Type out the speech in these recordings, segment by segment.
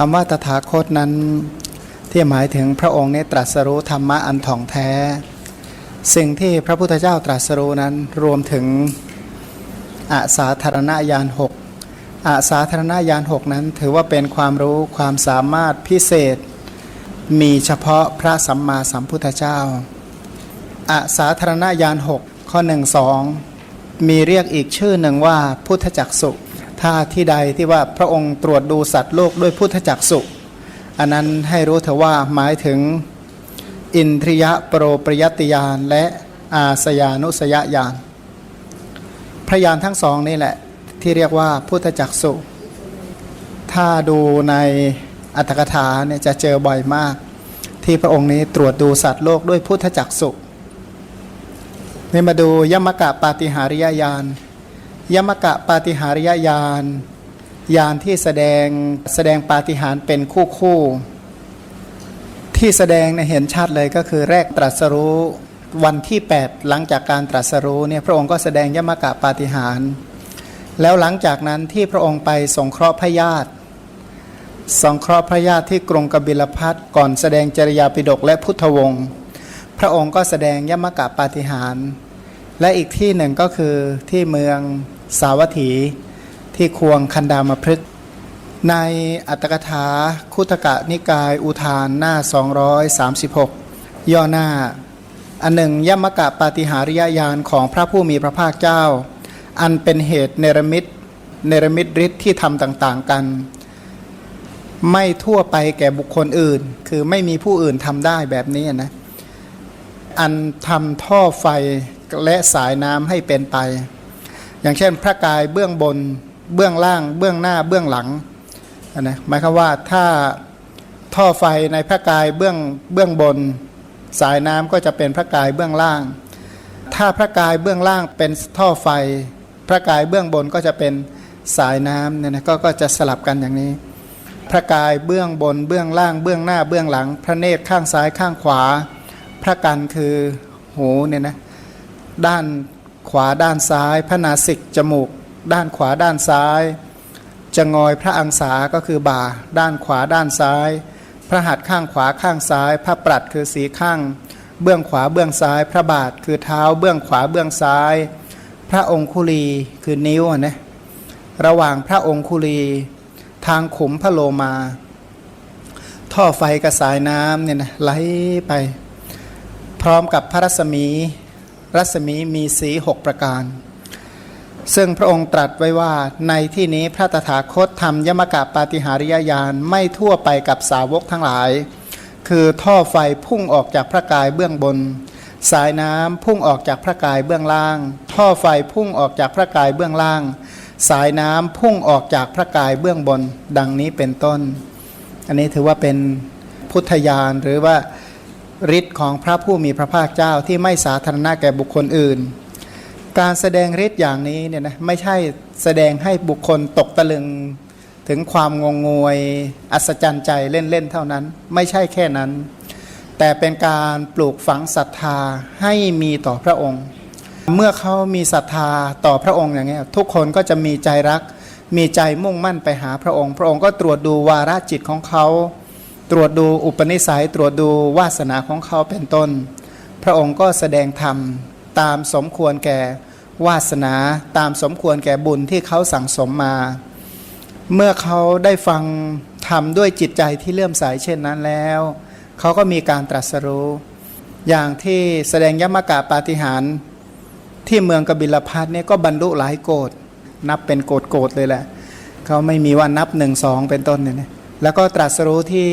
คำว่าตถาคตนั้นที่หมายถึงพระองค์เนี่ยตรัสรู้ธรรมะอันถ่องแท้ สิ่งที่พระพุทธเจ้าตรัสรู้นั้นรวมถึงอาสาธารณญาณหกอาสาธารณญาณหกนั้น ถือว่าเป็นความรู้ความสามารถพิเศษ มีเฉพาะพระสัมมาสัมพุทธเจ้าอาสาธารณญาณหกข้อหนึ่งสองมีเรียกอีกชื่อหนึ่งว่าพุทธจักสุ ถ้าที่ใดที่ว่าพระองค์ตรวจดูสัตว์โลกด้วยพุทธจักสุอันนั้นให้รู้เถอะว่าหมายถึงอินทริยะโปรปริยติยานและอาสยานุสยญาณพระยานทั้งสองนี่แหละที่เรียกว่าพุทธจักสุถ้าดูในอัตถกถาเนี่ยจะเจอบ่อยมาก ที่พระองค์นี้ตรวจดูสัตว์โลกด้วยพุทธจักสุนี่มาดูยมกะปาติหาริยญาณ ยมกะปาติหาริยญาณญาณที่แสดงแสดงปาฏิหาริย์เป็นคู่คู่ที่แสดงเนี่ยเห็นชัดเลยก็คือแรกตรัสรู้วันที่ 8 หลังจากการตรัสรู้เนี่ยพระองค์ก็แสดงยมกะปาฏิหาริย์แล้วหลังจากนั้นที่พระองค์ไปสงเคราะห์พระญาติสงเคราะห์พระญาติที่กรุงกบิลพัทก่อนแสดงจริยาปิฎกและพุทธวงศ์พระองค์ก็แสดงยมกะปาฏิหาริย์และอีกที่หนึ่งก็คือที่เมือง สาวัตถีที่ควงคันดามพฤกษ์ในอัตถกถาคุตกะนิกายอุทานหน้า 236 ย่อหน้า อันหนึ่งยมกะปาฏิหาริยญาณของพระผู้มีพระภาคเจ้า อันเป็นเหตุเนรมิตเนรมิตฤทธิ์ที่ทำต่างๆกัน ไม่ทั่วไปแก่บุคคลอื่น คือไม่มีผู้อื่นทำได้แบบนี้นะอันทำท่อไฟและสายน้ำให้เป็นไป อย่างเช่นพระกายเบื้องบน เบื้องล่าง เบื้องหน้า เบื้องหลังนะหมายความว่าถ้าท่อไฟในพระกายเบื้องเบื้องบน สายน้ำก็จะเป็นพระกายเบื้องล่าง ถ้าพระกายเบื้องล่างเป็นท่อไฟ พระกายเบื้องบนก็จะเป็นสายน้ำเนี่ยนะกก็จะสลับกันอย่างนี้ พระกายเบื้องบน เบื้องล่าง เบื้องหน้า เบื้องหลัง พระเนตรข้างซ้ายข้างขวา พระกันคือหูเนี่ยนะด้าน ขวาด้านซ้าย พระนาสิกจมูก ด้านขวาด้านซ้ายจะงอยพระอังสาก็คือบ่า ด้านขวาด้านซ้าย พระหัตถ์ข้างขวาข้างซ้าย พระปรัดคือสีข้าง เบื้องขวาเบื้องซ้าย พระบาทคือเท้า เบื้องขวาเบื้องซ้าย พระองคุลีคือนิ้วนะระหว่างพระองคุลี ทางขุมพระโลมา ท่อไฟกระสายน้ำเนี่ยนะไหลไป พร้อมกับพระรัศมี รัศมีมีสีหกประการ ซึ่งพระองค์ตรัสไว้ว่าในที่นี้พระตถาคตทำยมกะปาฏิหาริยญาณไม่ทั่วไปกับสาวกทั้งหลาย คือท่อไฟพุ่งออกจากพระกายเบื้องบน สายน้ำพุ่งออกจากพระกายเบื้องล่าง ท่อไฟพุ่งออกจากพระกายเบื้องล่าง สายน้ำพุ่งออกจากพระกายเบื้องบน ดังนี้เป็นต้น อันนี้ถือว่าเป็นพุทธญาณหรือว่า ฤทธิ์ของพระผู้มีพระภาคเจ้าที่ไม่สาธารณะแก่บุคคลอื่น การแสดงฤทธิ์อย่างนี้เนี่ยนะไม่ใช่แสดงให้บุคคลตกตะลึงถึงความงงงวยอัศจรรย์ใจเล่นๆเท่านั้น ไม่ใช่แค่นั้น แต่เป็นการปลูกฝังศรัทธาให้มีต่อพระองค์ เมื่อเขามีศรัทธาต่อพระองค์อย่างนี้ทุกคนก็จะมีใจรัก มีใจมุ่งมั่นไปหาพระองค์ พระองค์ก็ตรวจดูวาระจิตของเขา ตรวจดูอุปนิสัยตรวจดูวาสนาของเขาเป็นต้น พระองค์ก็แสดงธรรมตามสมควรแก่วาสนาตามสมควรแก่บุญที่เขาสั่งสมมา เมื่อเขาได้ฟังธรรมด้วยจิตใจที่เลื่อมใสเช่นนั้นแล้ว เขาก็มีการตรัสรู้ อย่างที่แสดงยมกะปาฏิหารที่เมืองกบิลพัทเนี่ยก็บรรลุหลายโกดนับเป็นโกดโกดเลยแหละ เขาไม่มีว่านับหนึ่งสองเป็นต้นเนี่ย แล้วก็ตรัสรู้ที่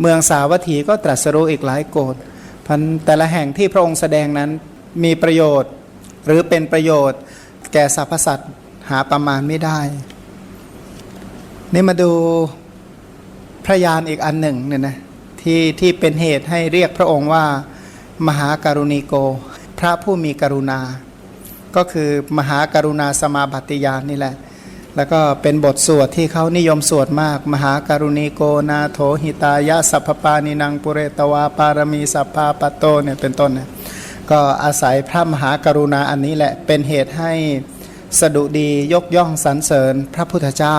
เมืองสาวัตถีก็ตรัสรู้อีกหลายโกดพันแต่ละแห่งที่พระองค์แสดงนั้นมีประโยชน์ หรือเป็นประโยชน์ แก่สรรพสัตว์หาประมาณไม่ได้ นี่มาดูพระยานอีกอันหนึ่งเนี่ยนะที่ที่เป็นเหตุให้เรียกพระองค์ว่า มหาการุณีโก พระผู้มีกรุณา ก็คือมหาการุณาสมาบัติยานนี่แหละ แล้วก็เป็นบทสวดที่เขานิยมสวดมาก มหาการุณีโกนาโถหิตายะสัพพปานินังปุเรตวาปารมีสัพพาปโตเนี่ยเป็นต้นเนี่ยก็อาศัยพระมหากรุณาอันนี้แหละเป็นเหตุให้สดุดียกย่องสรรเสริญพระพุทธเจ้า